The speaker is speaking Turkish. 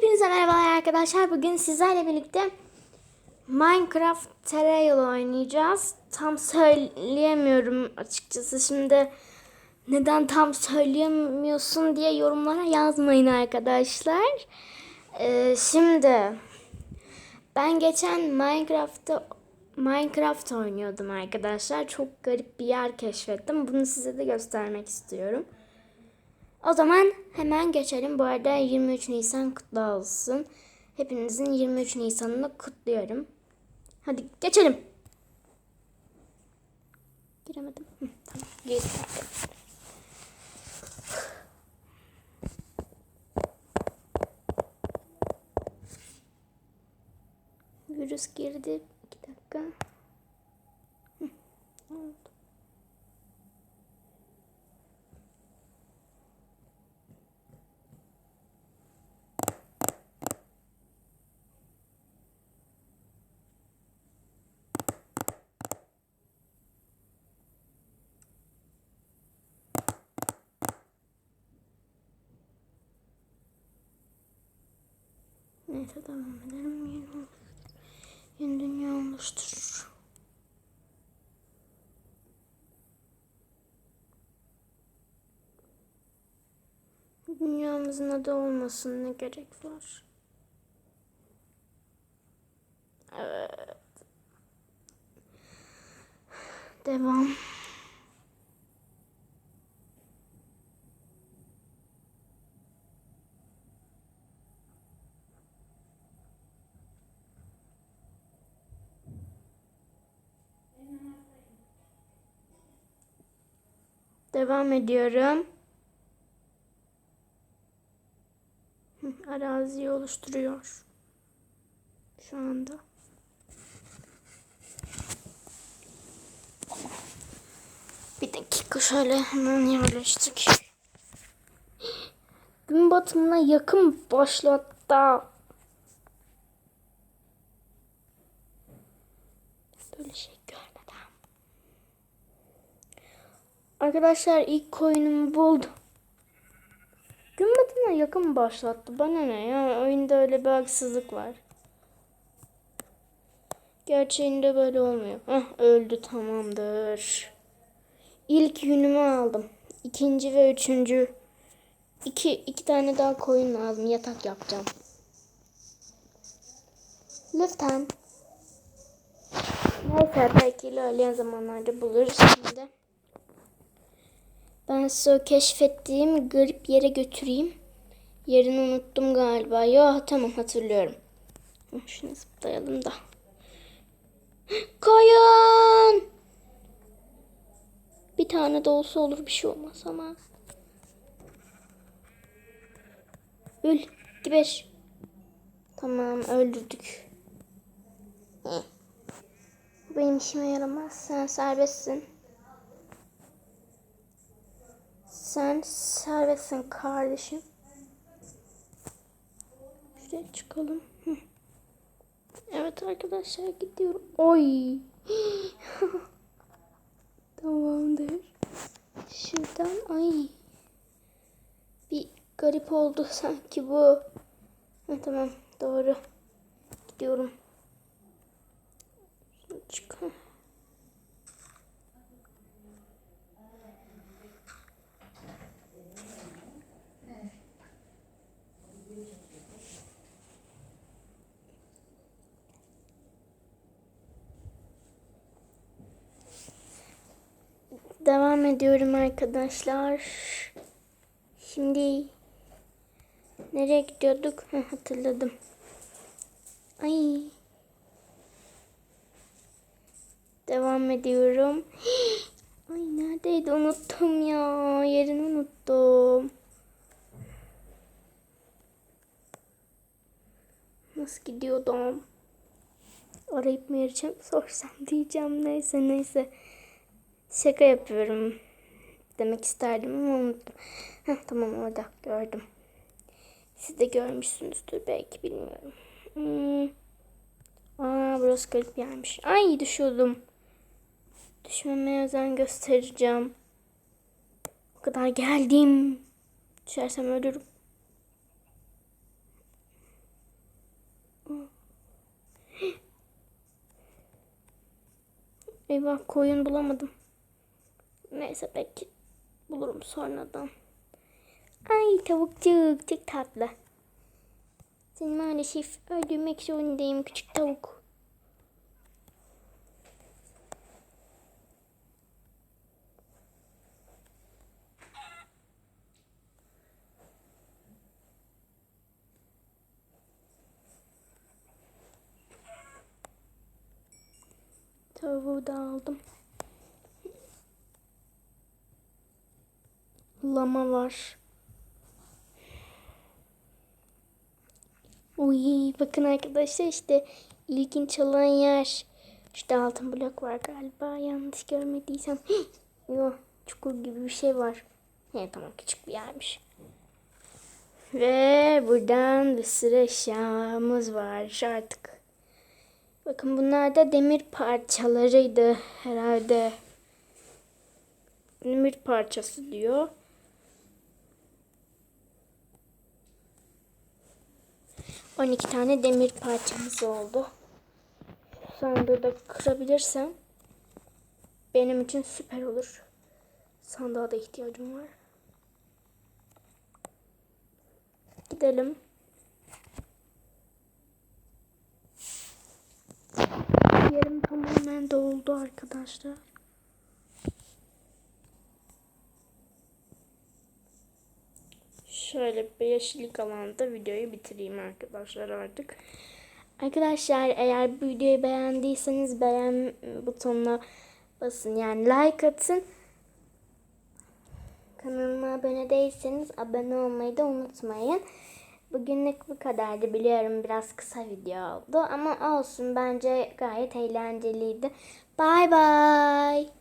Hepinize merhabalar arkadaşlar. Bugün sizlerle birlikte Minecraft Terrail oynayacağız. Tam söyleyemiyorum açıkçası. Şimdi neden tam söyleyemiyorsun diye yorumlara yazmayın arkadaşlar. Ee, şimdi ben geçen Minecraft'ta Minecraft oynuyordum arkadaşlar. Çok garip bir yer keşfettim. Bunu size de göstermek istiyorum. O zaman hemen geçelim. Bu arada 23 Nisan kutlu olsun. Hepinizin 23 Nisan'ını kutluyorum. Hadi geçelim. Giremedim. Hı, tamam. Girdim. Virüs girdi. İki dakika. Neyse devam edelim. Yeni, yeni dünya oluşturur. Dünyamızın adı olmasın ne gerek var? Evet. Devam. Devam ediyorum. Araziyi oluşturuyor. Şu anda. Bir dakika şöyle hemen yerleştik. Gün batımına yakın başlattı. Böyle şey görmedim. Arkadaşlar ilk koyunumu buldum. Gün batımına yakın başlattı. Bana ne ya? Oyunda öyle bir haksızlık var. Gerçeğinde böyle olmuyor. Heh, öldü tamamdır. İlk yünümü aldım. İkinci ve üçüncü. İki, iki tane daha koyun lazım. Yatak yapacağım. Lütfen. Neyse belki ilerleyen zamanlarda buluruz şimdi. Ben size o keşfettiğim garip yere götüreyim. Yerini unuttum galiba. Yo tamam hatırlıyorum. Şunu zıplayalım da. Koyun! Bir tane de olsa olur bir şey olmaz ama. Öl. Geber. Tamam öldürdük. Bu Benim işime yaramaz. Sen serbestsin. Sen serbestsin kardeşim. Şuraya çıkalım. Evet arkadaşlar gidiyorum. Oy. Tamamdır. Şuradan ay. Bir garip oldu sanki bu. Ha, tamam doğru. Gidiyorum. Şunu çıkar. Devam ediyorum arkadaşlar. Şimdi nereye gidiyorduk? Heh, hatırladım. Ay. Devam ediyorum. Ay neredeydi unuttum ya. Yerini unuttum. Nasıl gidiyordum? Arayıp mı arayacağım sorsam diyeceğim. Neyse neyse. Şaka yapıyorum demek isterdim ama unuttum. Heh, tamam orada gördüm. Siz de görmüşsünüzdür belki bilmiyorum. Hmm. Aa burası garip yermiş. Ay düşüyordum. Düşmemeye özen göstereceğim. Bu kadar geldim. Düşersem ölürüm. Eyvah koyun bulamadım. Neyse belki bulurum sonradan. Ay tavukcuk çok tatlı. Seni maalesef öldürmek zorundayım küçük tavuk. Tavuğu da aldım. Lama var. Uy bakın arkadaşlar işte ilginç olan yer. İşte altın blok var galiba yanlış görmediysem. Yok çukur gibi bir şey var. He tamam küçük bir yermiş. Ve buradan bir sürü eşyamız var artık. Bakın bunlar da demir parçalarıydı herhalde. Demir parçası diyor. On iki tane demir parçamız oldu. Sandığı da kırabilirsem benim için süper olur. Sandığa da ihtiyacım var. Gidelim. Yerim tamamen doldu arkadaşlar. Şöyle bir yeşillik alanda videoyu bitireyim arkadaşlar artık. Arkadaşlar eğer bu videoyu beğendiyseniz beğen butonuna basın yani like atın. Kanalıma abone değilseniz abone olmayı da unutmayın. Bugünlük bu kadardı biliyorum biraz kısa video oldu ama olsun bence gayet eğlenceliydi. Bye bye.